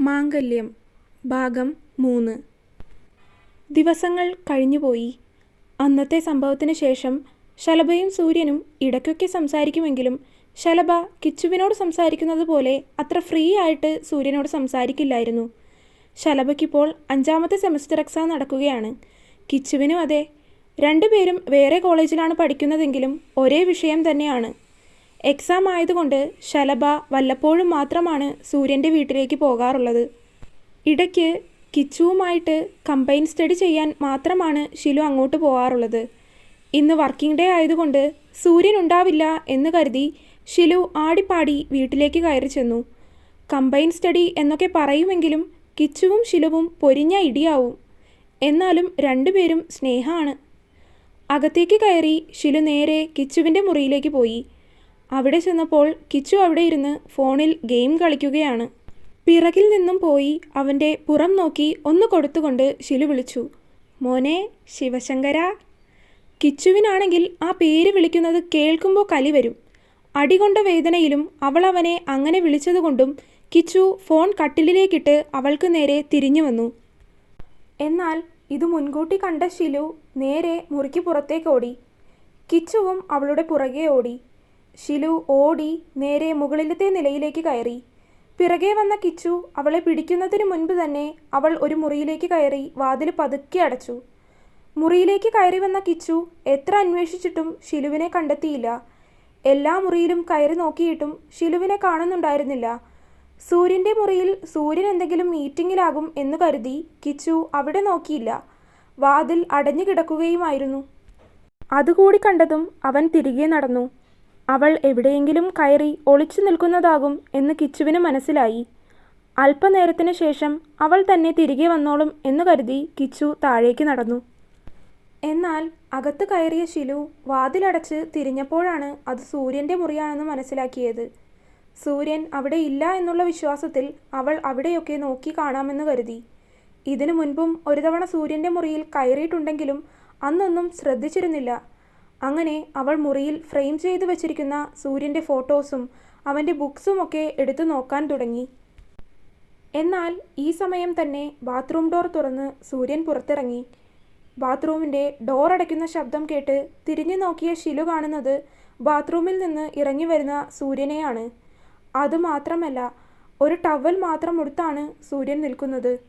മാംഗല്യം ഭാഗം മൂന്ന്. ദിവസങ്ങൾ കഴിഞ്ഞുപോയി. അന്നത്തെ സംഭവത്തിന് ശേഷം ശലഭയും സൂര്യനും ഇടയ്ക്കൊക്കെ സംസാരിക്കുമെങ്കിലും ശലഭ കിച്ചുവിനോട് സംസാരിക്കുന്നത് പോലെ അത്ര ഫ്രീ ആയിട്ട് സൂര്യനോട് സംസാരിക്കില്ലായിരുന്നു. ശലഭയ്ക്കിപ്പോൾ അഞ്ചാമത്തെ സെമസ്റ്റർ എക്സാം നടക്കുകയാണ്. കിച്ചുവിനും അതെ. രണ്ടുപേരും വേറെ കോളേജിലാണ് പഠിക്കുന്നതെങ്കിലും ഒരേ വിഷയം തന്നെയാണ്. എക്സാം ആയതുകൊണ്ട് ശലഭ വല്ലപ്പോഴും മാത്രമാണ് സൂര്യന്റെ വീട്ടിലേക്ക് പോകാറുള്ളത്. ഇടയ്ക്ക് കിച്ചുവുമായിട്ട് കമ്പൈൻ സ്റ്റഡി ചെയ്യാൻ മാത്രമാണ് ഷിലു അങ്ങോട്ട് പോകാറുള്ളത്. ഇന്ന് വർക്കിംഗ് ഡേ ആയതുകൊണ്ട് സൂര്യൻ ഉണ്ടാവില്ല എന്ന് കരുതി ഷിലു ആടിപ്പാടി വീട്ടിലേക്ക് കയറി ചെന്നു. കമ്പൈൻ സ്റ്റഡി എന്നൊക്കെ പറയുമെങ്കിലും കിച്ചുവും ശിലുവും പൊരിഞ്ഞ ഇടിയാവും. എന്നാലും രണ്ടുപേരും സ്നേഹമാണ്. അകത്തേക്ക് കയറി ഷിലു നേരെ കിച്ചുവിന്റെ മുറിയിലേക്ക് പോയി. അവിടെ ചെന്നപ്പോൾ കിച്ചു അവിടെ ഇരുന്ന് ഫോണിൽ ഗെയിം കളിക്കുകയാണ്. പിറകിൽ നിന്നും പോയി അവന്റെ പുറം നോക്കി ഒന്ന് കൊടുത്തുകൊണ്ട് ശിലു വിളിച്ചു. മോനെ ശിവശങ്കര? കിച്ചുവിനാണെങ്കിൽ ആ പേര് വിളിക്കുന്നത് കേൾക്കുമ്പോൾ കലി വരും. അടികൊണ്ട വേദനയിലും അവൾ അവനെ അങ്ങനെ വിളിച്ചതുകൊണ്ടും കിച്ചു ഫോൺ കട്ടിലിലേക്കിട്ട് അവൾക്ക് നേരെ തിരിഞ്ഞു വന്നു. എന്നാൽ ഇത് മുൻകൂട്ടി കണ്ട ശിലു നേരെ മുറിക്ക് പുറത്തേക്ക് ഓടി. കിച്ചുവും അവളുടെ പുറകെ ഓടി. ഷിലു ഓടി നേരെ മുകളിലത്തെ നിലയിലേക്ക് കയറി. പിറകെ വന്ന കിച്ചു അവളെ പിടിക്കുന്നതിന് മുൻപ് തന്നെ അവൾ ഒരു മുറിയിലേക്ക് കയറി വാതിൽ പതുക്കെ അടച്ചു. മുറിയിലേക്ക് കയറി വന്ന കിച്ചു എത്ര അന്വേഷിച്ചിട്ടും ഷിലുവിനെ കണ്ടെത്തിയില്ല. എല്ലാ മുറിയിലും കയറി നോക്കിയിട്ടും ഷിലുവിനെ കാണുന്നുണ്ടായിരുന്നില്ല. സൂര്യന്റെ മുറിയിൽ സൂര്യൻ എന്തെങ്കിലും മീറ്റിങ്ങിലാകും എന്ന് കരുതി കിച്ചു അവിടെ നോക്കിയില്ല. വാതിൽ അടഞ്ഞു കിടക്കുകയുമായിരുന്നു. അതുകൂടി കണ്ടതും അവൻ തിരികെ നടന്നു. അവൾ എവിടെയെങ്കിലും കയറി ഒളിച്ചു നിൽക്കുന്നതാകും എന്ന് കിച്ചുവിന് മനസ്സിലായി. അല്പനേരത്തിന് ശേഷം അവൾ തന്നെ തിരികെ വന്നോളും എന്ന് കരുതി കിച്ചു താഴേക്ക് നടന്നു. എന്നാൽ അകത്ത് കയറിയ ശിലു വാതിലടച്ച് തിരിഞ്ഞപ്പോഴാണ് അത് സൂര്യന്റെ മുറിയാണെന്ന് മനസ്സിലാക്കിയത്. സൂര്യൻ അവിടെ ഇല്ല എന്നുള്ള വിശ്വാസത്തിൽ അവൾ അവിടെയൊക്കെ നോക്കി കാണാമെന്ന് കരുതി. ഇതിനു മുൻപും ഒരു തവണ സൂര്യന്റെ മുറിയിൽ കയറിയിട്ടുണ്ടെങ്കിലും അന്നൊന്നും ശ്രദ്ധിച്ചിരുന്നില്ല. അങ്ങനെ അവൾ മുറിയിൽ ഫ്രെയിം ചെയ്തു വച്ചിരിക്കുന്ന സൂര്യന്റെ ഫോട്ടോസും അവന്റെ ബുക്സും ഒക്കെ എടുത്തു നോക്കാൻ തുടങ്ങി. എന്നാൽ ഈ സമയം തന്നെ ബാത്റൂം ഡോർ തുറന്ന് സൂര്യൻ പുറത്തിറങ്ങി. ബാത്റൂമിന്റെ ഡോർ അടയ്ക്കുന്ന ശബ്ദം കേട്ട് തിരിഞ്ഞു നോക്കിയ ഷിലു കാണുന്നത് ബാത്റൂമിൽ നിന്ന് ഇറങ്ങി വരുന്ന സൂര്യനെയാണ്. അതുമാത്രമല്ല ഒരു ടവൽ മാത്രം ഉടുത്താണ് സൂര്യൻ നിൽക്കുന്നത്.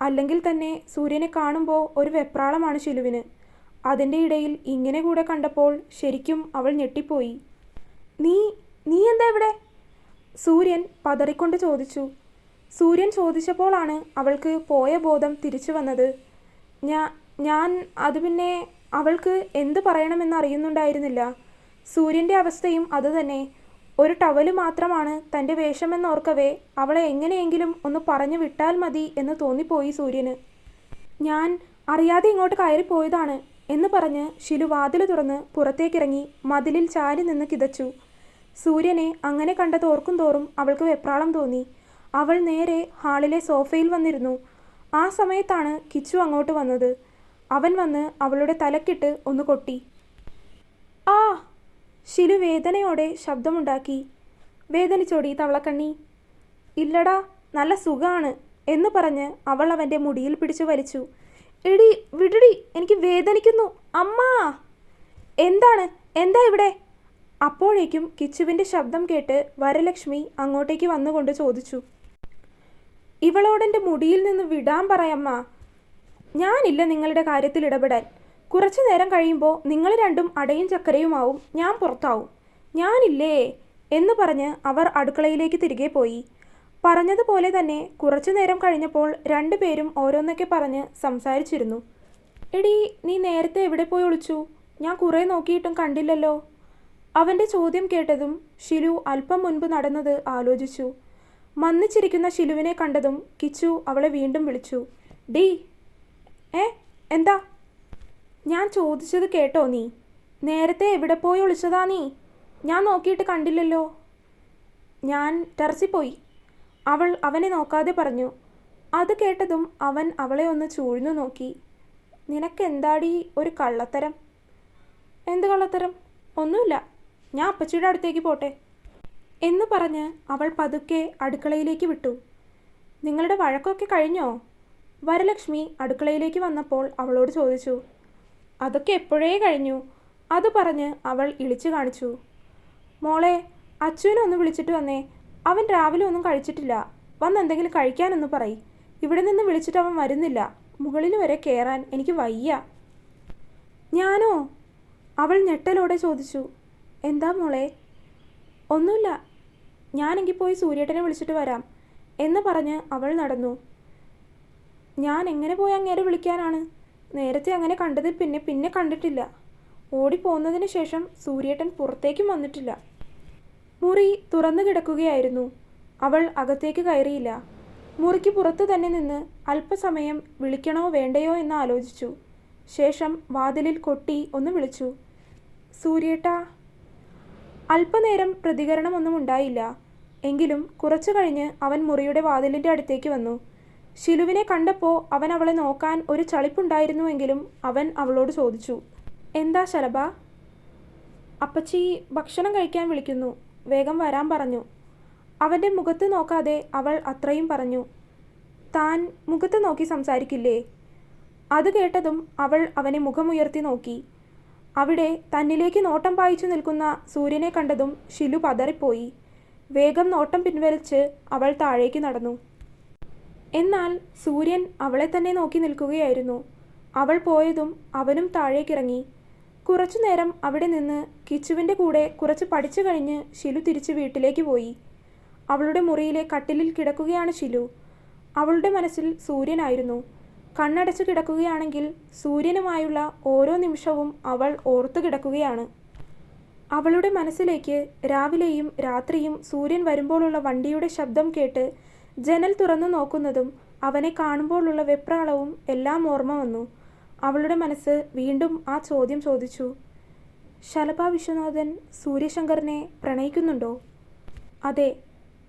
അല്ലെങ്കിൽ തന്നെ സൂര്യനെ കാണുമ്പോൾ ഒരു വെപ്രാളമാണ് ഷിലുവിന്. അതിന്റെ ഇടയിൽ ഇങ്ങനെ കൂടെ കണ്ടപ്പോൾ ശരിക്കും അവൾ ഞെട്ടിപ്പോയി. നീ നീ എന്താ ഇവിടെ? സൂര്യൻ പതറിക്കൊണ്ട് ചോദിച്ചു. സൂര്യൻ ചോദിച്ചപ്പോഴാണ് അവൾക്ക് പോയ ബോധം തിരിച്ചു വന്നത്. ഞാൻ ഞാൻ അത് പിന്നെ അവൾക്ക് എന്ത് പറയണമെന്ന് അറിയുന്നുണ്ടായിരുന്നില്ല. സൂര്യന്റെ അവസ്ഥയും അതുതന്നെ ഒരു ടവൽ മാത്രമാണ് തന്റെ വേഷമെന്നോർക്കവേ അവളെ എങ്ങനെയെങ്കിലും ഒന്ന് പറഞ്ഞു വിട്ടാൽ മതി എന്ന് തോന്നിപ്പോയി സൂര്യന്. ഞാൻ അറിയാതെ ഇങ്ങോട്ട് കയറിപ്പോയതാണ്. എന്ന് പറഞ്ഞ് ശിലു വാതിൽ തുറന്ന് പുറത്തേക്കിറങ്ങി മതിലിൽ ചാരി നിന്ന് കിതച്ചു. സൂര്യനെ അങ്ങനെ കണ്ടത് ഓർക്കും തോറും അവൾക്ക് വെപ്രാളം തോന്നി. അവൾ നേരെ ഹാളിലെ സോഫയിൽ വന്നിരുന്നു. ആ സമയത്താണ് കിച്ചു അങ്ങോട്ട് വന്നത്. അവൻ വന്ന് അവളുടെ തലക്കിട്ട് ഒന്ന് കൊട്ടി. ആ! ശിലു വേദനയോടെ ശബ്ദമുണ്ടാക്കി. വേദനിച്ചോടി തവളക്കണ്ണി. ഇല്ലടാ നല്ല സുഖമാണ് എന്ന് പറഞ്ഞ് അവൾ അവന്റെ മുടിയിൽ പിടിച്ചു വലിച്ചു. എടി വിടടി എനിക്ക് വേദനിക്കുന്നു. അമ്മാ! എന്താണ്? എന്താ ഇവിടെ? അപ്പോഴേക്കും കിച്ചുവിന്റെ ശബ്ദം കേട്ട് വരലക്ഷ്മി അങ്ങോട്ടേക്ക് വന്നുകൊണ്ട് ചോദിച്ചു. ഇവളോടെന്റെ മുടിയിൽ നിന്ന് വിടാൻ പറയമ്മ. ഞാനില്ല നിങ്ങളുടെ കാര്യത്തിൽ ഇടപെടാൻ. കുറച്ചു നേരം കഴിയുമ്പോൾ നിങ്ങൾ രണ്ടും അടയും ചക്കരയുമാവും ഞാൻ പുറത്താവും. ഞാനില്ലേ? എന്ന് പറഞ്ഞ് അവർ അടുക്കളയിലേക്ക് തിരികെ പോയി. പറഞ്ഞതുപോലെ തന്നെ കുറച്ചു നേരം കഴിഞ്ഞപ്പോൾ രണ്ടുപേരും ഓരോന്നൊക്കെ പറഞ്ഞ് സംസാരിച്ചിരുന്നു. എടി നീ നേരത്തെ എവിടെ പോയി ഒളിച്ചു? ഞാൻ കുറേ നോക്കിയിട്ടും കണ്ടില്ലല്ലോ. അവന്റെ ചോദ്യം കേട്ടതും ഷിലു അല്പം മുൻപ് നടന്നത് ആലോചിച്ചു. മന്നിച്ചിരിക്കുന്ന ഷിലുവിനെ കണ്ടതും കിച്ചു അവളെ വീണ്ടും വിളിച്ചു. ഡി ഏ എന്താ? ഞാൻ ചോദിച്ചത് കേട്ടോ നീ. നേരത്തെ എവിടെ പോയി ഒളിച്ചതാ നീ? ഞാൻ നോക്കിയിട്ട് കണ്ടില്ലല്ലോ. ഞാൻ ടെറസിൽ പോയി. അവൾ അവനെ നോക്കാതെ പറഞ്ഞു അത് കേട്ടതും അവൻ അവളെ ഒന്ന് ചൂഴ്ന്നു നോക്കി. നിനക്കെന്താടി ഒരു കള്ളത്തരം? എന്ത് കള്ളത്തരം? ഒന്നുമില്ല. ഞാൻ അപ്പച്ചിയുടെ അടുത്തേക്ക് പോട്ടെ. എന്ന് പറഞ്ഞ് അവൾ പതുക്കെ അടുക്കളയിലേക്ക് വിട്ടു. നിങ്ങളുടെ വഴക്കൊക്കെ കഴിഞ്ഞോ? വരലക്ഷ്മി അടുക്കളയിലേക്ക് വന്നപ്പോൾ അവളോട് ചോദിച്ചു അതൊക്കെ എപ്പോഴേ കഴിഞ്ഞു? അത് പറഞ്ഞ് അവൾ ഇളിച്ചു കാണിച്ചു. മോളെ അച്ഛനെ ഒന്ന് വിളിച്ചിട്ട് വന്നേ. അവൻ രാവിലെ ഒന്നും കഴിച്ചിട്ടില്ല. വന്ന് എന്തെങ്കിലും കഴിക്കാനെന്ന് പറയ്. ഇവിടെ നിന്ന് വിളിച്ചിട്ട് അവൻ വരുന്നില്ല. മുകളിൽ വരെ കയറാൻ എനിക്ക് വയ്യ. ഞാനോ? അവൾ ഞെട്ടലോടെ ചോദിച്ചു. എന്താ മോളെ? ഒന്നുമില്ല. ഞാനെങ്കിൽ പോയി സൂര്യേട്ടനെ വിളിച്ചിട്ട് വരാം എന്ന് പറഞ്ഞ് അവൾ നടന്നു. ഞാൻ എങ്ങനെ പോയി അങ്ങേരെ വിളിക്കാനാണ്? നേരത്തെ അങ്ങനെ കണ്ടതിൽ പിന്നെ പിന്നെ കണ്ടിട്ടില്ല. ഓടിപ്പോന്നതിന് ശേഷം സൂര്യേട്ടൻ പുറത്തേക്കും വന്നിട്ടില്ല. മുറി തുറന്നു കിടക്കുകയായിരുന്നു. അവൾ അകത്തേക്ക് കയറിയില്ല. മുറിക്ക് പുറത്തു തന്നെ നിന്ന് അല്പസമയം വിളിക്കണോ വേണ്ടയോ എന്ന് ആലോചിച്ചു. ശേഷം വാതിലിൽ കൊട്ടി ഒന്ന് വിളിച്ചു. സൂര്യേട്ടാ അല്പനേരം പ്രതികരണമൊന്നും ഉണ്ടായില്ല. എങ്കിലും കുറച്ചു കഴിഞ്ഞ് അവൻ മുറിയുടെ വാതിലിന്റെ അടുത്തേക്ക് വന്നു. ശിലുവിനെ കണ്ടപ്പോൾ അവൻ അവളെ നോക്കാൻ ഒരു ചളിപ്പുണ്ടായിരുന്നുവെങ്കിലും അവൻ അവളോട് ചോദിച്ചു. എന്താ ശലഭ? അപ്പച്ചി ഭക്ഷണം കഴിക്കാൻ വിളിക്കുന്നു. വേഗം വരാൻ പറഞ്ഞു. അവന്റെ മുഖത്ത് നോക്കാതെ അവൾ അത്രയും പറഞ്ഞു. താൻ മുഖത്ത് നോക്കി സംസാരിക്കില്ലേ? അത് കേട്ടതും അവൾ അവനെ മുഖമുയർത്തി നോക്കി. അവിടെ തന്നിലേക്ക് നോട്ടം പായിച്ചു നിൽക്കുന്ന സൂര്യനെ കണ്ടതും ഷിലു പതറിപ്പോയി. വേഗം നോട്ടം പിൻവലിച്ച് അവൾ താഴേക്ക് നടന്നു. എന്നാൽ സൂര്യൻ അവളെ തന്നെ നോക്കി നിൽക്കുകയായിരുന്നു. അവൾ പോയതും അവനും താഴേക്കിറങ്ങി. കുറച്ചു നേരം അവിടെ നിന്ന് കിച്ചുവിന്റെ കൂടെ കുറച്ച് പഠിച്ചു കഴിഞ്ഞ് ഷിലു തിരിച്ച് വീട്ടിലേക്ക് പോയി. അവളുടെ മുറിയിലെ കട്ടിലിൽ കിടക്കുകയാണ് ഷിലു. അവളുടെ മനസ്സിൽ സൂര്യനായിരുന്നു. കണ്ണടച്ച് കിടക്കുകയാണെങ്കിൽ സൂര്യനുമായുള്ള ഓരോ നിമിഷവും അവൾ ഓർത്തു കിടക്കുകയാണ്. അവളുടെ മനസ്സിലേക്ക് രാവിലെയും രാത്രിയും സൂര്യൻ വരുമ്പോഴുള്ള വണ്ടിയുടെ ശബ്ദം കേട്ട് ജനൽ തുറന്നു നോക്കുന്നതും അവനെ കാണുമ്പോഴുള്ള വെപ്രാളവും എല്ലാം ഓർമ്മ വന്നു. അവളുടെ മനസ്സ് വീണ്ടും ആ ചോദ്യം ചോദിച്ചു. ശലഭ വിശ്വനാഥൻ സൂര്യശങ്കറിനെ പ്രണയിക്കുന്നുണ്ടോ? അതെ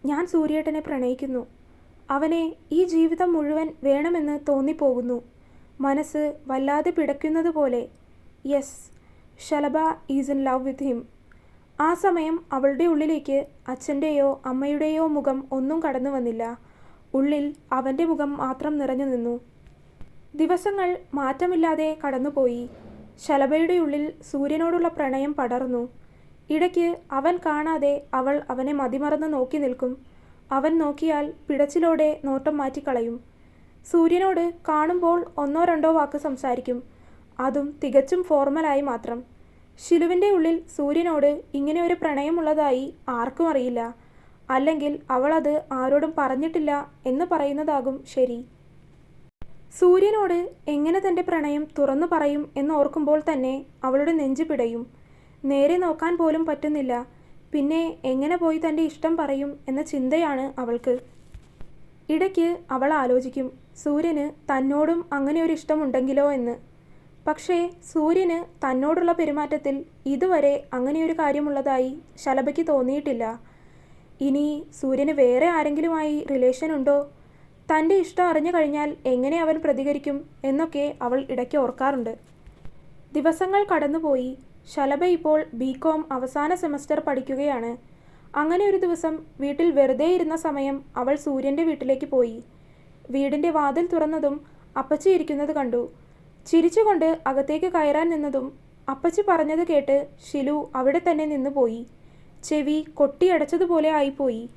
ഞാൻ സൂര്യേട്ടനെ പ്രണയിക്കുന്നു. അവനെ ഈ ജീവിതം മുഴുവൻ വേണമെന്ന് തോന്നിപ്പോകുന്നു. മനസ്സ് വല്ലാതെ പിടയ്ക്കുന്നത് പോലെ. Yes Shalabha is in love with him. ആ സമയം അവളുടെ ഉള്ളിലേക്ക് അച്ഛന്റെയോ അമ്മയുടെയോ മുഖം ഒന്നും കടന്നു വന്നില്ല. ഉള്ളിൽ അവന്റെ മുഖം മാത്രം നിറഞ്ഞു നിന്നു. ദിവസങ്ങൾ മാറ്റമില്ലാതെ കടന്നുപോയി. ശലഭയുടെ ഉള്ളിൽ സൂര്യനോടുള്ള പ്രണയം പടർന്നു. ഇടയ്ക്ക് അവൻ കാണാതെ അവൾ അവനെ മതിമറന്ന് നോക്കി നിൽക്കും. അവൻ നോക്കിയാൽ പിടച്ചിലോടെ നോട്ടം മാറ്റിക്കളയും. സൂര്യനോട് കാണുമ്പോൾ ഒന്നോ രണ്ടോ വാക്ക് സംസാരിക്കും. അതും തികച്ചും ഫോർമലായി മാത്രം. ശിലുവിന്റെ ഉള്ളിൽ സൂര്യനോട് ഇങ്ങനെ ഒരു പ്രണയമുള്ളതായി ആർക്കും അറിയില്ല. അല്ലെങ്കിൽ അവളത് ആരോടും പറഞ്ഞിട്ടില്ല എന്ന് പറയുന്നതാകും ശരി. സൂര്യനോട് എങ്ങനെ തന്റെ പ്രണയം തുറന്നു പറയും എന്നോർക്കുമ്പോൾ തന്നെ അവളുടെ നെഞ്ചു പിടയും. നേരെ നോക്കാൻ പോലും പറ്റുന്നില്ല. പിന്നെ എങ്ങനെ പോയി തന്റെ ഇഷ്ടം പറയും എന്ന ചിന്തയാണ് അവൾക്ക്. ഇടയ്ക്ക് അവൾ ആലോചിക്കും സൂര്യന് തന്നോടും അങ്ങനെ ഒരു ഇഷ്ടമുണ്ടെങ്കിലോ എന്ന്. പക്ഷേ സൂര്യന് തന്നോടുള്ള പെരുമാറ്റത്തിൽ ഇതുവരെ അങ്ങനെയൊരു കാര്യമുള്ളതായി ശലഭയ്ക്ക് തോന്നിയിട്ടില്ല. ഇനി സൂര്യന് വേറെ ആരെങ്കിലുമായി റിലേഷൻ ഉണ്ടോ? തന്റെ ഇഷ്ടം അറിഞ്ഞു കഴിഞ്ഞാൽ എങ്ങനെ അവൻ പ്രതികരിക്കും എന്നൊക്കെ അവൾ ഇടയ്ക്ക് ഓർക്കാറുണ്ട്. ദിവസങ്ങൾ കടന്നുപോയി. ശലഭ ഇപ്പോൾ ബി കോം അവസാന സെമസ്റ്റർ പഠിക്കുകയാണ്. അങ്ങനെ ഒരു ദിവസം വീട്ടിൽ വെറുതെ ഇരുന്ന സമയം അവൾ സൂര്യന്റെ വീട്ടിലേക്ക് പോയി. വീടിന്റെ വാതിൽ തുറന്നതും അപ്പച്ചി ഇരിക്കുന്നത് കണ്ടു. ചിരിച്ചുകൊണ്ട് അകത്തേക്ക് കയറാൻ നിന്നതും അപ്പച്ചി പറഞ്ഞത് കേട്ട് ഷിലു അവിടെ തന്നെ നിന്നുപോയി. ചെവി കൊട്ടിയടച്ചതുപോലെ ആയിപ്പോയി.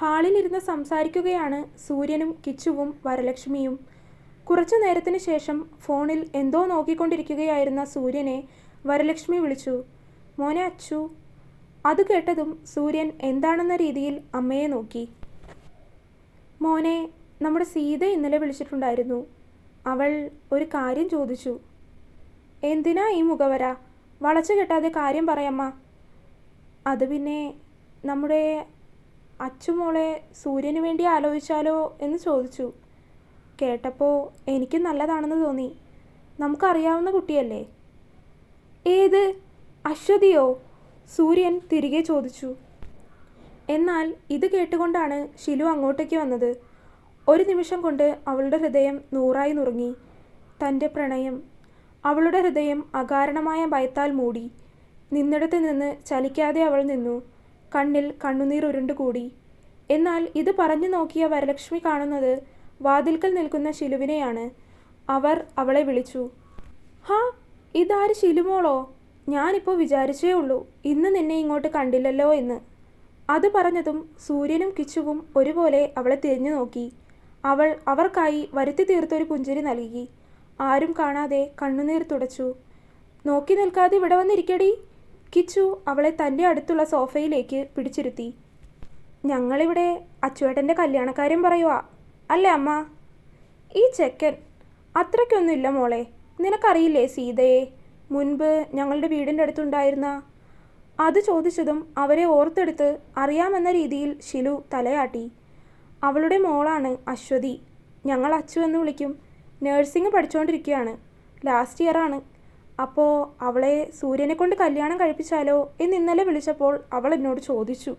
ഹാളിലിരുന്ന് സംസാരിക്കുകയാണ് സൂര്യനും കിച്ചുവും വരലക്ഷ്മിയും. കുറച്ചു നേരത്തിന് ശേഷം ഫോണിൽ എന്തോ നോക്കിക്കൊണ്ടിരിക്കുകയായിരുന്ന സൂര്യനെ വരലക്ഷ്മി വിളിച്ചു. മോനെ അച്ചു അത് കേട്ടതും സൂര്യൻ എന്താണെന്ന രീതിയിൽ അമ്മയെ നോക്കി. മോനെ നമ്മുടെ സീത ഇന്നലെ വിളിച്ചിട്ടുണ്ടായിരുന്നു. അവൾ ഒരു കാര്യം ചോദിച്ചു. എന്തിനാ ഈ മുഖവര? വളച്ചു കെട്ടാതെ കാര്യം പറയമ്മ. അത് പിന്നെ നമ്മുടെ അച്ചുമോളെ സൂര്യന് വേണ്ടി ആലോചിച്ചാലോ എന്ന് ചോദിച്ചു. കേട്ടപ്പോൾ എനിക്ക് നല്ലതാണെന്ന് തോന്നി. നമുക്കറിയാവുന്ന കുട്ടിയല്ലേ? ഏത്? അശ്വതിയോ? സൂര്യൻ തിരികെ ചോദിച്ചു. എന്നാൽ ഇത് കേട്ടുകൊണ്ടാണ് ശിലു അങ്ങോട്ടേക്ക് വന്നത്. ഒരു നിമിഷം കൊണ്ട് അവളുടെ ഹൃദയം നൂറായി നുറുങ്ങി. തന്റെ പ്രണയം അവളുടെ ഹൃദയം അകാരണമായ ഭയത്താൽ മൂടി. നിന്നിടത്ത് നിന്ന് ചലിക്കാതെ അവൾ നിന്നു. കണ്ണിൽ കണ്ണുനീർ ഉരുണ്ടുകൂടി എന്നാൽ ഇത് പറഞ്ഞു നോക്കിയ വരലക്ഷ്മി കാണുന്നത് വാതിൽക്കൽ നിൽക്കുന്ന ശിലുവിനെയാണ്. അവർ അവളെ വിളിച്ചു. ഹാ ഇതാര് ശിലുമോളോ? ഞാനിപ്പോൾ വിചാരിച്ചേ ഉള്ളൂ ഇന്ന് നിന്നെ ഇങ്ങോട്ട് കണ്ടില്ലല്ലോ എന്ന്. അത് പറഞ്ഞതും സൂര്യനും കിച്ചുവും ഒരുപോലെ അവളെ തിരിഞ്ഞു നോക്കി. അവൾ അവർക്കായി വരുത്തി തീർത്തൊരു പുഞ്ചിരി നൽകി. ആരും കാണാതെ കണ്ണുനീർ തുടച്ചു. നോക്കി നിൽക്കാതെ ഇവിടെ വന്നിരിക്കടി. കിച്ചു അവളെ തന്റെ അടുത്തുള്ള സോഫയിലേക്ക് പിടിച്ചിരുത്തി. ഞങ്ങളിവിടെ അച്ചുവേട്ടന്റെ കല്യാണക്കാര്യം പറയുക അല്ലേ അമ്മ? ഈ ചെക്കൻ അത്രയ്ക്കൊന്നുമില്ല മോളെ. നിനക്കറിയില്ലേ സീതയെ? മുൻപ് ഞങ്ങളുടെ വീടിന്റെ അടുത്തുണ്ടായിരുന്ന അത് ചോദിച്ചതും അവരെ ഓർത്തെടുത്ത് അറിയാമെന്ന രീതിയിൽ ഷിലു തലയാട്ടി. അവളുടെ മോളാണ് അശ്വതി. ഞങ്ങൾ അച്ചു എന്ന് വിളിക്കും. നേഴ്സിംഗ് പഠിച്ചുകൊണ്ടിരിക്കുകയാണ് ലാസ്റ്റ് ഇയറാണ് അപ്പോൾ അവളെ സൂര്യനെ കൊണ്ട് കല്യാണം കഴിപ്പിച്ചാലോ എന്ന് ഇന്നലെ വിളിച്ചപ്പോൾ അവൾ എന്നോട് ചോദിച്ചു.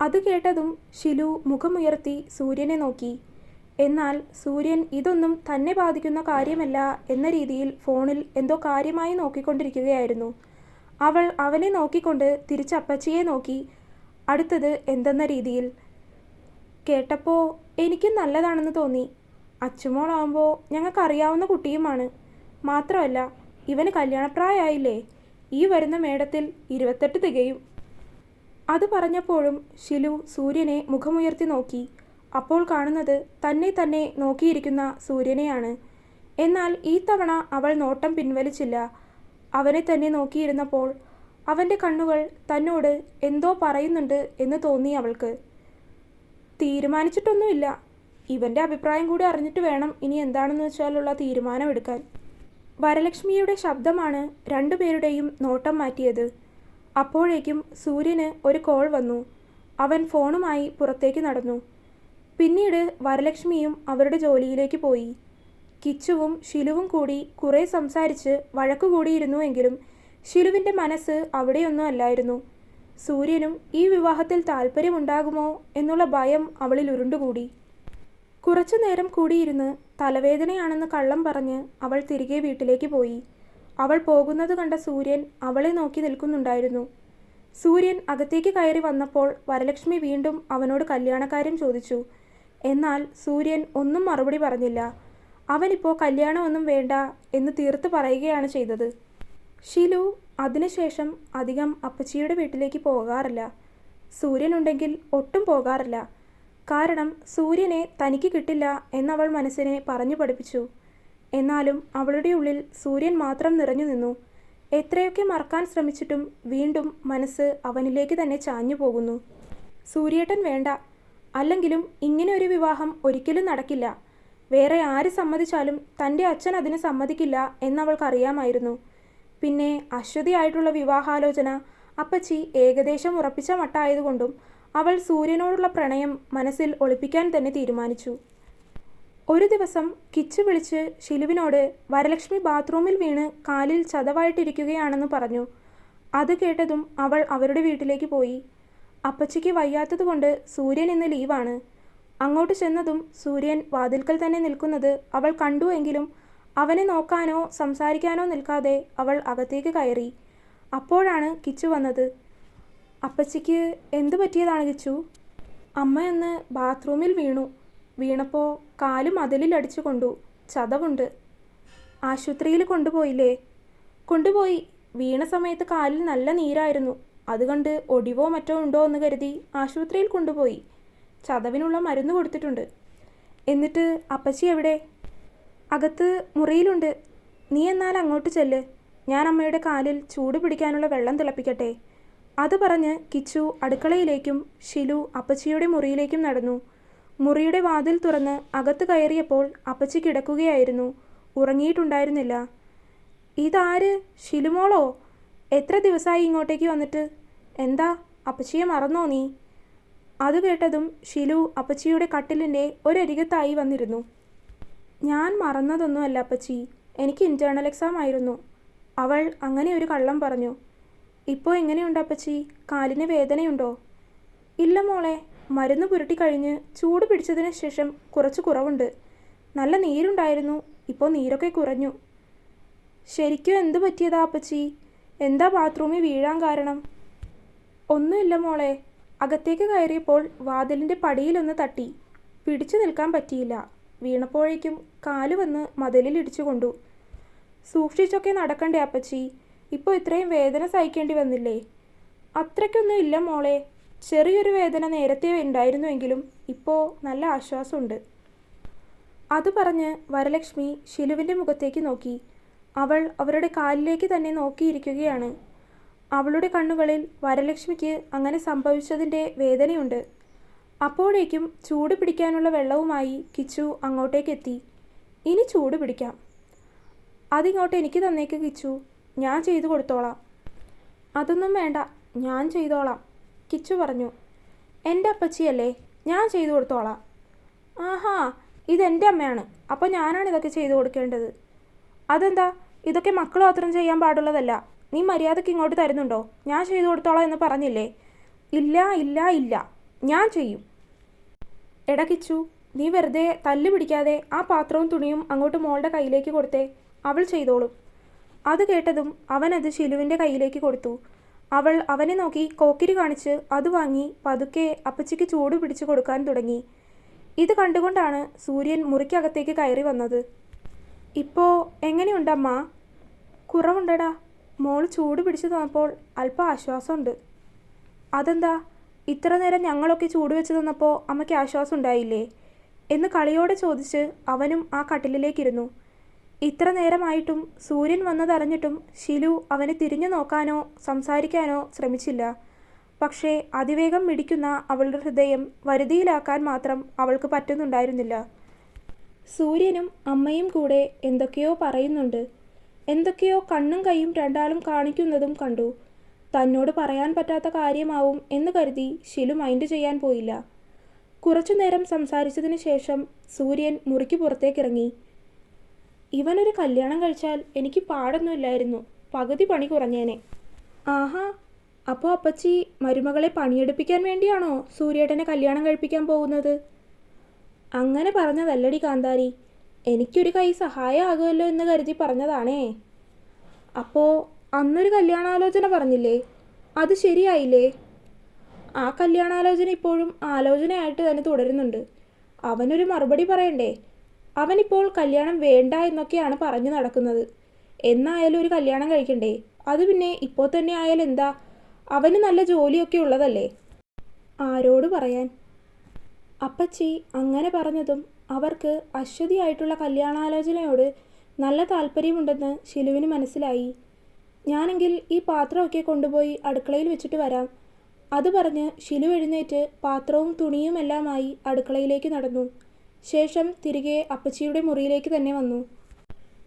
അത് കേട്ടതും ഷിലു മുഖമുയർത്തി സൂര്യനെ നോക്കി. എന്നാൽ സൂര്യൻ ഇതൊന്നും തന്നെ ബാധിക്കുന്ന കാര്യമല്ല എന്ന രീതിയിൽ ഫോണിൽ എന്തോ കാര്യമായി നോക്കിക്കൊണ്ടിരിക്കുകയായിരുന്നു. അവൾ അവനെ നോക്കിക്കൊണ്ട് തിരിച്ചപ്പച്ചിയെ നോക്കി. അടുത്തത് എന്തെന്ന രീതിയിൽ. കേട്ടപ്പോൾ എനിക്കും നല്ലതാണെന്ന് തോന്നി. അച്ചുമോളാവുമ്പോൾ ഞങ്ങൾക്കറിയാവുന്ന കുട്ടിയുമാണ്. മാത്രമല്ല ഇവന് കല്യാണപ്രായമായില്ലേ ഈ വരുന്ന മേടത്തിൽ ഇരുപത്തെട്ട് തികയും. അത് പറഞ്ഞപ്പോഴും ശിലു സൂര്യനെ മുഖമുയർത്തി നോക്കി. അപ്പോൾ കാണുന്നത് തന്നെ തന്നെ നോക്കിയിരിക്കുന്ന സൂര്യനെയാണ്. എന്നാൽ ഈ തവണ അവൾ നോട്ടം പിൻവലിച്ചില്ല. അവനെ തന്നെ നോക്കിയിരുന്നപ്പോൾ അവന്റെ കണ്ണുകൾ തന്നോട് എന്തോ പറയുന്നുണ്ട് എന്ന് തോന്നി അവൾക്ക്. തീരുമാനിച്ചിട്ടൊന്നുമില്ല. ഇവന്റെ അഭിപ്രായം കൂടി അറിഞ്ഞിട്ട് വേണം ഇനി എന്താണെന്ന് വെച്ചാലുള്ള തീരുമാനമെടുക്കാൻ. വരലക്ഷ്മിയുടെ ശബ്ദമാണ് രണ്ടുപേരുടെയും നോട്ടം മാറ്റിയത്. അപ്പോഴേക്കും സൂര്യന് ഒരു കോൾ വന്നു. അവൻ ഫോണുമായി പുറത്തേക്ക് നടന്നു. പിന്നീട് വരലക്ഷ്മിയും അവരുടെ ജോലിയിലേക്ക് പോയി. കിച്ചുവും ഷിലുവും കൂടി കുറേ സംസാരിച്ച് വഴക്കുകൂടിയിരുന്നുവെങ്കിലും ഷിലുവിന്റെ മനസ്സ് അവിടെയൊന്നും അല്ലായിരുന്നു. സൂര്യനും ഈ വിവാഹത്തിൽ താല്പര്യമുണ്ടാകുമോ എന്നുള്ള ഭയം അവളിൽ ഉരുണ്ടുകൂടി. കുറച്ചു നേരം കൂടിയിരുന്ന് തലവേദനയാണെന്ന് കള്ളം പറഞ്ഞ് അവൾ തിരികെ വീട്ടിലേക്ക് പോയി. അവൾ പോകുന്നത് കണ്ട സൂര്യൻ അവളെ നോക്കി നിൽക്കുന്നുണ്ടായിരുന്നു. സൂര്യൻ അകത്തേക്ക് കയറി വന്നപ്പോൾ വരലക്ഷ്മി വീണ്ടും അവനോട് കല്യാണക്കാര്യം ചോദിച്ചു. എന്നാൽ സൂര്യൻ ഒന്നും മറുപടി പറഞ്ഞില്ല. അവനിപ്പോൾ കല്യാണമൊന്നും വേണ്ട എന്ന് തീർത്ത് പറയുകയാണ് ചെയ്തത്. ഷിലു അതിനുശേഷം അധികം അപ്പച്ചിയുടെ വീട്ടിലേക്ക് പോകാറില്ല. സൂര്യനുണ്ടെങ്കിൽ ഒട്ടും പോകാറില്ല. കാരണം സൂര്യനെ തനിക്ക് കിട്ടില്ല എന്നവൾ മനസ്സിനെ പറഞ്ഞു പഠിപ്പിച്ചു. എന്നാലും അവളുടെ ഉള്ളിൽ സൂര്യൻ മാത്രം നിറഞ്ഞു നിന്നു. എത്രയൊക്കെ മറക്കാൻ ശ്രമിച്ചിട്ടും വീണ്ടും മനസ്സ് അവനിലേക്ക് തന്നെ ചാഞ്ഞു പോകുന്നു. സൂര്യേട്ടൻ വേണ്ട. അല്ലെങ്കിലും ഇങ്ങനെ ഒരു വിവാഹം ഒരിക്കലും നടക്കില്ല. വേറെ ആര് സമ്മതിച്ചാലും തന്റെ അച്ഛൻ അതിന് സമ്മതിക്കില്ല എന്നവൾക്കറിയാമായിരുന്നു. പിന്നെ അശ്വതിയായിട്ടുള്ള വിവാഹാലോചന അപ്പച്ചി ഏകദേശം ഉറപ്പിച്ച മട്ടായതുകൊണ്ടും അവൾ സൂര്യനോടുള്ള പ്രണയം മനസ്സിൽ ഒളിപ്പിക്കാൻ തന്നെ തീരുമാനിച്ചു. ഒരു ദിവസം കിച്ചു വിളിച്ച് ഷിലുവിനോട് വരലക്ഷ്മി ബാത്റൂമിൽ വീണ് കാലിൽ ചതവായിട്ടിരിക്കുകയാണെന്ന് പറഞ്ഞു. അത് കേട്ടതും അവൾ അവരുടെ വീട്ടിലേക്ക് പോയി. അപ്പച്ചയ്ക്ക് വയ്യാത്തതുകൊണ്ട് സൂര്യൻ ഇന്ന് ലീവാണ്. അങ്ങോട്ട് ചെന്നതും സൂര്യൻ വാതിൽക്കൽ തന്നെ നിൽക്കുന്നത് അവൾ കണ്ടു എങ്കിലും അവനെ നോക്കാനോ സംസാരിക്കാനോ നിൽക്കാതെ അവൾ അകത്തേക്ക് കയറി. അപ്പോഴാണ് കിച്ചു വന്നത്. അപ്പച്ചിക്ക് എന്തു പറ്റിയതാണ് കിച്ചു അമ്മയൊന്ന് ബാത്റൂമിൽ വീണു. വീണപ്പോൾ കാൽ മതിലിൽ അടിച്ചു കൊണ്ടു. ചതവുണ്ട്. ആശുപത്രിയിൽ കൊണ്ടുപോയില്ലേ? കൊണ്ടുപോയി. വീണ സമയത്ത് കാലിൽ നല്ല നീരായിരുന്നു. അതുകൊണ്ട് ഒടിവോ മറ്റോ ഉണ്ടോ എന്ന് കരുതി ആശുപത്രിയിൽ കൊണ്ടുപോയി. ചതവിനുള്ള മരുന്ന് കൊടുത്തിട്ടുണ്ട്. എന്നിട്ട് അപ്പച്ചി എവിടെ? അകത്ത് മുറിയിലുണ്ട്. നീ എന്നാൽ അങ്ങോട്ട് ചെല്ല്. ഞാൻ അമ്മയുടെ കാലിൽ ചൂട് പിടിക്കാനുള്ള വെള്ളം തിളപ്പിക്കട്ടെ. അത് പറഞ്ഞ് കിച്ചു അടുക്കളയിലേക്കും ഷിലു അപ്പച്ചിയുടെ മുറിയിലേക്കും നടന്നു. മുറിയുടെ വാതിൽ തുറന്ന് അകത്ത് കയറിയപ്പോൾ അപ്പച്ചി കിടക്കുകയായിരുന്നു. ഉറങ്ങിയിട്ടുണ്ടായിരുന്നില്ല. ഇതാര്? ഷിലുമോളോ? എത്ര ദിവസമായി ഇങ്ങോട്ടേക്ക് വന്നിട്ട്? എന്താ? അപ്പച്ചിയെ മറന്നോ നീ? അത് കേട്ടതും ഷിലു അപ്പച്ചിയുടെ കട്ടിലിന്റെ ഒരരികത്തായി വന്നിരുന്നു. ഞാൻ മറന്നതൊന്നുമല്ല അപ്പച്ചി. എനിക്ക് ഇന്റേർണൽ എക്സാം ആയിരുന്നു. അവൾ അങ്ങനെ ഒരു കള്ളം പറഞ്ഞു. ഇപ്പോൾ എങ്ങനെയുണ്ട് അപ്പച്ചി? കാലിന് വേദനയുണ്ടോ? ഇല്ല മോളെ മരുന്ന് പുരട്ടി കഴിഞ്ഞ് ചൂട് പിടിച്ചതിന് ശേഷം കുറച്ച് കുറവുണ്ട്. നല്ല നീരുണ്ടായിരുന്നു ഇപ്പോൾ നീരൊക്കെ കുറഞ്ഞു. ശരിക്കും എന്ത് പറ്റിയതാ അപ്പച്ചി? എന്താ ബാത്റൂമിൽ വീഴാൻ കാരണം? ഒന്നുമില്ല മോളെ അകത്തേക്ക് കയറിയപ്പോൾ വാതിലിന്റെ പടിയിലൊന്ന് തട്ടി. പിടിച്ചു നിൽക്കാൻ പറ്റിയില്ല. വീണപ്പോഴേക്കും കാൽ വന്ന് മതിലിൽ ഇടിച്ചു കൊണ്ടു. സൂക്ഷിച്ചൊക്കെ നടക്കണ്ടേ അപ്പച്ചി? ഇപ്പോൾ ഇത്രയും വേദന സഹിക്കേണ്ടി വന്നില്ലേ? അത്രയ്ക്കൊന്നും ഇല്ല മോളെ. ചെറിയൊരു വേദന നേരത്തെ ഉണ്ടായിരുന്നുവെങ്കിലും ഇപ്പോൾ നല്ല ആശ്വാസമുണ്ട്. അത് പറഞ്ഞ് വരലക്ഷ്മി ശിലുവിന്റെ മുഖത്തേക്ക് നോക്കി. അവൾ അവരുടെ കാലിലേക്ക് തന്നെ നോക്കിയിരിക്കുകയാണ്. അവളുടെ കണ്ണുകളിൽ വരലക്ഷ്മിക്ക് അങ്ങനെ സംഭവിച്ചതിന്റെ വേദനയുണ്ട്. അപ്പോഴേക്കും ചൂട് പിടിക്കാനുള്ള വെള്ളവുമായി കിച്ചു അങ്ങോട്ടേക്കെത്തി. ഇനി ചൂട് പിടിക്കാം. അതിങ്ങോട്ട് എനിക്ക് തന്നേക്ക് കിച്ചു. ഞാൻ ചെയ്തു കൊടുത്തോളാം. അതൊന്നും വേണ്ട ഞാൻ ചെയ്തോളാം കിച്ചു പറഞ്ഞു. എന്റെ അപ്പച്ചിയല്ലേ ഞാൻ ചെയ്തു കൊടുത്തോളാം. ആഹാ ഇതെന്റെ അമ്മയാണ് അപ്പോൾ ഞാനാണ് ഇതൊക്കെ ചെയ്തു കൊടുക്കേണ്ടത്. അതെന്താ ഇതൊക്കെ മക്കൾ മാത്രം ചെയ്യാൻ പാടുള്ളതല്ല നീ മര്യാദയ്ക്ക് ഇങ്ങോട്ട് തരുന്നുണ്ടോ? ഞാൻ ചെയ്തു കൊടുത്തോളാം എന്ന് പറഞ്ഞില്ലേ? ഇല്ല ഇല്ല ഇല്ല ഞാൻ ചെയ്യും. എടാ നീ വെറുതെ തല്ല് പിടിക്കാതെ ആ പാത്രവും തുണിയും അങ്ങോട്ട് മോളുടെ കയ്യിലേക്ക് കൊടുത്തേ അവൾ ചെയ്തോളും. അത് കേട്ടതും അവനത് ശിലുവിന്റെ കയ്യിലേക്ക് കൊടുത്തു. അവൾ അവനെ നോക്കി കോക്കിരി കാണിച്ച് അത് വാങ്ങി പതുക്കെ അപ്പച്ചിക്ക് ചൂട് പിടിച്ചു കൊടുക്കാൻ തുടങ്ങി. ഇത് കണ്ടുകൊണ്ടാണ് സൂര്യൻ മുറിക്കകത്തേക്ക് കയറി വന്നത്. ഇപ്പോൾ എങ്ങനെയുണ്ടമ്മ? കുറവുണ്ടടാ. മോൾ ചൂട് പിടിച്ചു തന്നപ്പോൾ അല്പം ആശ്വാസമുണ്ട്. അതെന്താ? ഇത്ര നേരം ഞങ്ങളൊക്കെ ചൂട് വെച്ച് തന്നപ്പോൾ അമ്മയ്ക്ക് ആശ്വാസം ഉണ്ടായില്ലേ എന്ന് കളിയോടെ ചോദിച്ച് അവനും ആ കട്ടിലിലേക്കിരുന്നു. ഇത്ര നേരമായിട്ടും സൂര്യൻ വന്നതറിഞ്ഞിട്ടും ശിലു അവനെ തിരിഞ്ഞു നോക്കാനോ സംസാരിക്കാനോ ശ്രമിച്ചില്ല. പക്ഷേ അതിവേഗം മിടിക്കുന്ന അവളുടെ ഹൃദയം വരുതിയിലാക്കാൻ മാത്രം അവൾക്ക് പറ്റുന്നുണ്ടായിരുന്നില്ല. സൂര്യനും അമ്മയും കൂടെ എന്തൊക്കെയോ പറയുന്നുണ്ട്. എന്തൊക്കെയോ കണ്ണും കൈയും രണ്ടാളും കാണിക്കുന്നതും കണ്ടു. തന്നോട് പറയാൻ പറ്റാത്ത കാര്യമാവും എന്ന് കരുതി ശിലു മൈൻഡ് ചെയ്യാൻ പോയില്ല. കുറച്ചു നേരം സംസാരിച്ചതിന് ശേഷം സൂര്യൻ മുറിക്ക് പുറത്തേക്കിറങ്ങി. ഇവനൊരു കല്യാണം കഴിച്ചാൽ എനിക്ക് പാടൊന്നുമില്ലായിരുന്നു. പകുതി പണി കുറഞ്ഞേനെ. ആഹാ അപ്പോൾ അപ്പച്ചി മരുമകളെ പണിയെടുപ്പിക്കാൻ വേണ്ടിയാണോ സൂര്യേട്ടനെ കല്യാണം കഴിപ്പിക്കാൻ പോകുന്നത്? അങ്ങനെ പറഞ്ഞതല്ലടി കാന്താരി. എനിക്കൊരു കൈ സഹായമാകുമല്ലോ എന്ന് കരുതി പറഞ്ഞതാണേ. അപ്പോൾ അന്നൊരു കല്യാണാലോചന പറഞ്ഞില്ലേ? അത് ശരിയായില്ലേ? ആ കല്യാണാലോചന ഇപ്പോഴും ആലോചനയായിട്ട് തന്നെ തുടരുന്നുണ്ട്. അവനൊരു മറുപടി പറയണ്ടേ? അവനിപ്പോൾ കല്യാണം വേണ്ട എന്നൊക്കെയാണ് പറഞ്ഞു നടക്കുന്നത്. എന്നായാലും ഒരു കല്യാണം കഴിക്കണ്ടേ? അത് പിന്നെ ഇപ്പോൾ തന്നെ ആയാലും എന്താ? അവന് നല്ല ജോലിയൊക്കെ ഉള്ളതല്ലേ? ആരോട് പറയാൻ? അപ്പച്ചി അങ്ങനെ പറഞ്ഞതും അവർക്ക് അശ്വതിയായിട്ടുള്ള കല്യാണാലോചനയോട് നല്ല താല്പര്യമുണ്ടെന്ന് ശിലുവിന് മനസ്സിലായി. ഞാനെങ്കിൽ ഈ പാത്രമൊക്കെ കൊണ്ടുപോയി അടുക്കളയിൽ വെച്ചിട്ട് വരാം. അത് പറഞ്ഞ് ശിലു എഴുന്നേറ്റ് പാത്രവും തുണിയുമെല്ലാമായി അടുക്കളയിലേക്ക് നടന്നു. ശേഷം തിരികെ അപ്പച്ചിയുടെ മുറിയിലേക്ക് തന്നെ വന്നു.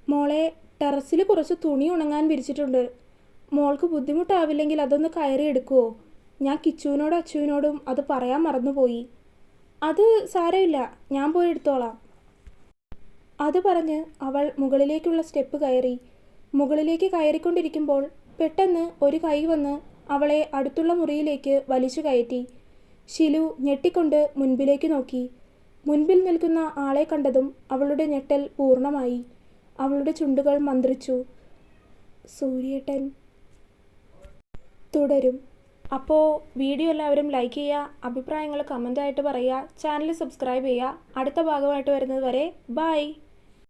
മോളെ ടെറസിൽ കുറച്ച് തുണി ഉണങ്ങാൻ വിരിച്ചിട്ടുണ്ട്. മോൾക്ക് ബുദ്ധിമുട്ടാവില്ലെങ്കിൽ അതൊന്ന് കയറി എടുക്കുവോ? ഞാൻ കിച്ചുവിനോടും അച്ചുവിനോടും അത് പറയാൻ മറന്നുപോയി. അത് സാരമില്ല ഞാൻ പോയി എടുത്തോളാം. അത് പറഞ്ഞ് അവൾ മുകളിലേക്കുള്ള സ്റ്റെപ്പ് കയറി. മുകളിലേക്ക് കയറിക്കൊണ്ടിരിക്കുമ്പോൾ പെട്ടെന്ന് ഒരു കൈ വന്ന് അവളെ അടുത്തുള്ള മുറിയിലേക്ക് വലിച്ചു കയറ്റി. ശിലു ഞെട്ടിക്കൊണ്ട് മുൻപിലേക്ക് നോക്കി. മുൻപിൽ നിൽക്കുന്ന ആളെ കണ്ടതും അവളുടെ ഞെട്ടൽ പൂർണമായി. അവളുടെ ചുണ്ടുകൾ മന്ത്രിച്ചു. സൂര്യേട്ടൻ തുടരും. അപ്പോൾ വീഡിയോ എല്ലാവരും ലൈക്ക് ചെയ്യുക അഭിപ്രായങ്ങൾ കമന്റായിട്ട് പറയുക ചാനൽ സബ്സ്ക്രൈബ് ചെയ്യുക. അടുത്ത ഭാഗമായിട്ട് വരുന്നത് വരെ ബൈ.